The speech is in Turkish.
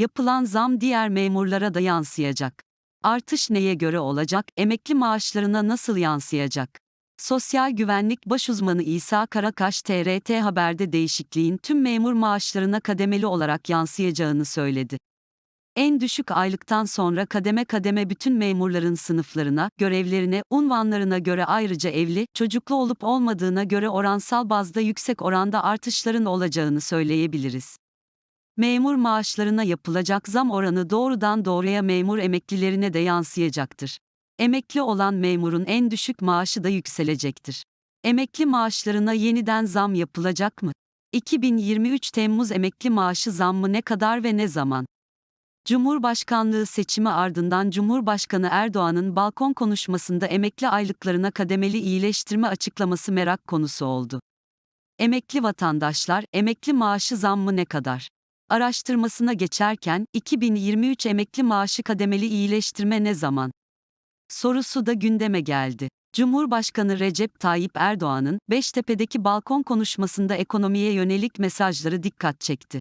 Yapılan zam diğer memurlara da yansıyacak. Artış neye göre olacak, emekli maaşlarına nasıl yansıyacak? Sosyal Güvenlik Başuzmanı İsa Karakaş TRT Haber'de değişikliğin tüm memur maaşlarına kademeli olarak yansıyacağını söyledi. En düşük aylıktan sonra kademe kademe bütün memurların sınıflarına, görevlerine, unvanlarına göre ayrıca evli, çocuklu olup olmadığına göre oransal bazda yüksek oranda artışların olacağını söyleyebiliriz. Memur maaşlarına yapılacak zam oranı doğrudan doğruya memur emeklilerine de yansıyacaktır. Emekli olan memurun en düşük maaşı da yükselecektir. Emekli maaşlarına yeniden zam yapılacak mı? 2023 Temmuz emekli maaşı zammı ne kadar ve ne zaman? Cumhurbaşkanlığı seçimi ardından Cumhurbaşkanı Erdoğan'ın balkon konuşmasında emekli aylıklarına kademeli iyileştirme açıklaması merak konusu oldu. Emekli vatandaşlar, emekli maaşı zammı ne kadar? Araştırmasına geçerken, 2023 emekli maaşı kademeli iyileştirme ne zaman? Sorusu da gündeme geldi. Cumhurbaşkanı Recep Tayyip Erdoğan'ın Beştepe'deki balkon konuşmasında ekonomiye yönelik mesajları dikkat çekti.